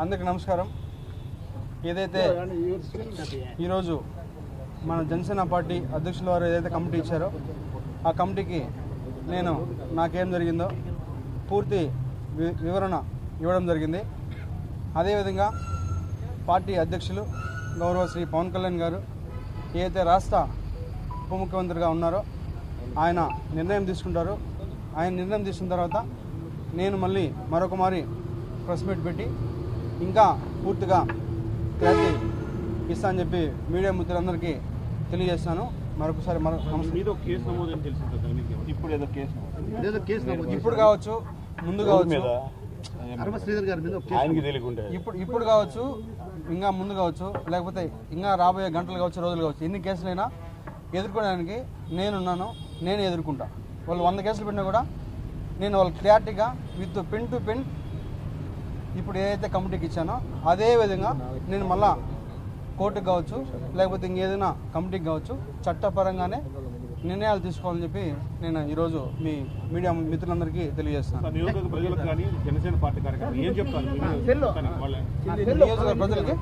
అందరికి నమస్కారం. ఏదైతే ఈరోజు మన జనసేన పార్టీ అధ్యక్షుల వారు ఏదైతే కమిటీ ఇచ్చారో ఆ కమిటీకి నేను నాకేం జరిగిందో పూర్తి వి- వివరణ ఇవ్వడం జరిగింది. అదేవిధంగా పార్టీ అధ్యక్షులు గౌరవ శ్రీ పవన్ కళ్యాణ్ గారు ఏదైతే రాష్ట్ర ఉప ముఖ్యమంత్రిగా ఉన్నారో ఆయన నిర్ణయం తీసుకుంటారు. ఆయన నిర్ణయం తీసుకున్న తర్వాత నేను మళ్ళీ మరొక మారి ప్రెస్ మీట్ పెట్టి ఇంకా పూర్తిగా క్లారిటీ ఇస్తా అని చెప్పి మీడియా మిత్రులందరికీ తెలియజేస్తాను. మరొకసారి మరొక నమస్తే. మీద ఒక కేసు నమోదని తెలిసింది కదా మీకు ఇప్పుడు ఏదో కేసు ఏదో కేసు నమోదు. ఇప్పుడు కావచ్చు ముందు కావచ్చు. మీద అరవ శ్రీధర్ గారి మీద ఒక కేసు ఆయనకి తెలియకుండా ఇప్పుడు ఇప్పుడు కావచ్చు ఇంకా ముందు కావచ్చు లేకపోతే ఇంకా రాబోయే గంటలు కావచ్చు రోజులు కావచ్చు ఎన్ని కేసులైనా ఎదుర్కోవడానికి నేనున్నాను నేను ఎదుర్కొంటా. వాళ్ళు వంద కేసులు పెట్టినా కూడా నేను వాళ్ళు క్లారిటీగా విత్ పెన్ టు పెన్ ఇప్పుడు ఏదైతే కమిటీకి ఇచ్చానో అదే విధంగా నేను మళ్ళా కోర్టుకు కావచ్చు లేకపోతే ఇంకేదైనా కమిటీకి కావచ్చు చట్టపరంగానే నిర్ణయాలు తీసుకోవాలని చెప్పి నేను ఈరోజు మీ మీడియా మిత్రులందరికీ తెలియజేస్తాను నియోజకవర్గ ప్రజలకు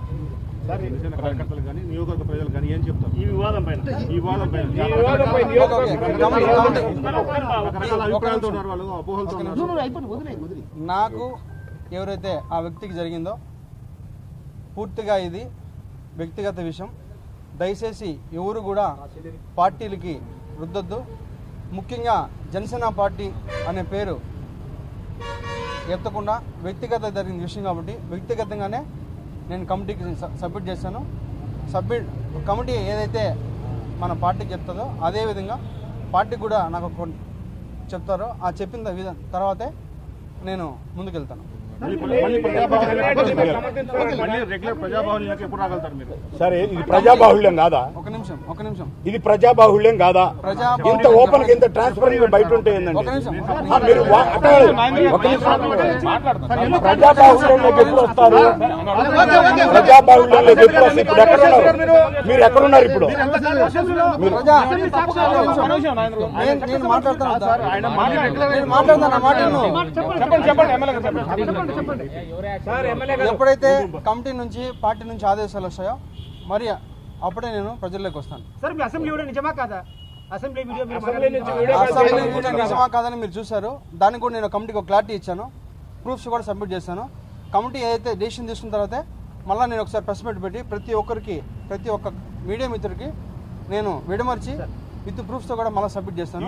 నాకు ఎవరైతే ఆ వ్యక్తికి జరిగిందో పూర్తిగా ఇది వ్యక్తిగత విషయం. దయచేసి ఎవరు కూడా పార్టీలకి రుద్దొద్దు. ముఖ్యంగా జనసేన పార్టీ అనే పేరు ఎత్తకుండా వ్యక్తిగత జరిగిన విషయం కాబట్టి వ్యక్తిగతంగానే నేను కమిటీకి సబ్మిట్ చేశాను. సబ్మిట్ కమిటీ ఏదైతే మన పార్టీకి చెప్తుందో అదే విధంగా పార్టీకి కూడా నాకు కొన్ని చెప్తారో ఆ చెప్పిన విధ తర్వాతే నేను ముందుకెళ్తాను. సరే ఇది ప్రజాబాహుళ్యం కాదా? ఒక నిమిషం ఒక నిమిషం. ఇది ప్రజాబాహుళ్యం కాదా? ఇంత ఓపెన్గా ఇంత ట్రాన్స్పరెంట్ బయట ఉంటే ఆ, మీరు. ప్రజాబాహుళ్యంలోకి ఎప్పుడు వస్తారు? ప్రజాబాహుళ్యంలోకి ఎప్పుడు వస్తారు. ఇప్పుడు ఎక్కడున్నారు మీరు ఎక్కడున్నారు ఇప్పుడు మాట్లాడతాను. చెప్పండి చెప్పండి. ఎప్పుడైతే కమిటీ నుంచి పార్టీ నుంచి ఆదేశాలు వస్తాయో మరి అప్పుడే నేను ప్రజల్లోకి వస్తాను. సార్ మీ అసెంబ్లీ వీడియో నిజమా కాదా? అసెంబ్లీ వీడియో మీరు అసెంబ్లీ కూడా నిజమా కాదని మీరు చూశారు. దానికి కూడా నేను కమిటీకి ఒక క్లారిటీ ఇచ్చాను. ప్రూఫ్స్ కూడా సబ్మిట్ చేశాను. కమిటీ ఏదైతే డెసిషన్ తీసుకున్న తర్వాతే మళ్ళీ నేను ఒకసారి ప్రెస్ మీట్ పెట్టి ప్రతి ఒక్కరికి ప్రతి ఒక్క మీడియా మిత్రుడికి నేను విడమర్చి విత్ ప్రూఫ్స్తో కూడా మళ్ళీ సబ్మిట్ చేస్తాను.